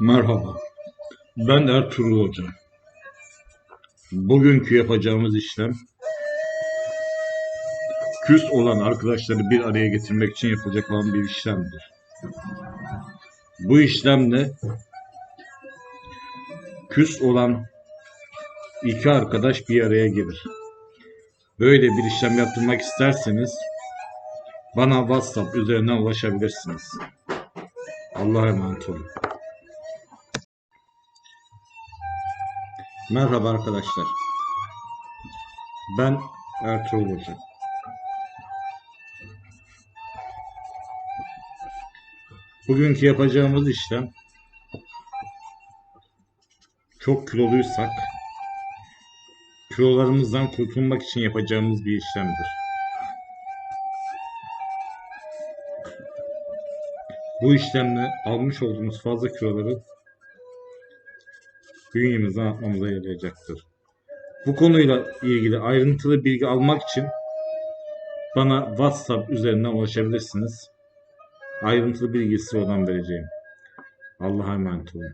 Merhaba. Ben Ertuğrul Hoca. Bugünkü yapacağımız işlem küs olan arkadaşları bir araya getirmek için yapılacak olan bir işlemdir. Bu işlemde küs olan iki arkadaş bir araya gelir. Böyle bir işlem yaptırmak isterseniz bana WhatsApp üzerinden ulaşabilirsiniz. Allah'a emanet olun. Merhaba arkadaşlar. Ben Ertuğrul Hoca. Bugünkü yapacağımız işlem çok kiloluysak kilolarımızdan kurtulmak için yapacağımız bir işlemdir. Bu işlemle almış olduğumuz fazla kiloları bünyemizden atmamıza yarayacaktır. Bu konuyla ilgili ayrıntılı bilgi almak için bana WhatsApp üzerinden ulaşabilirsiniz. Ayrıntılı bilgisi oradan vereceğim. Allah'a emanet olun.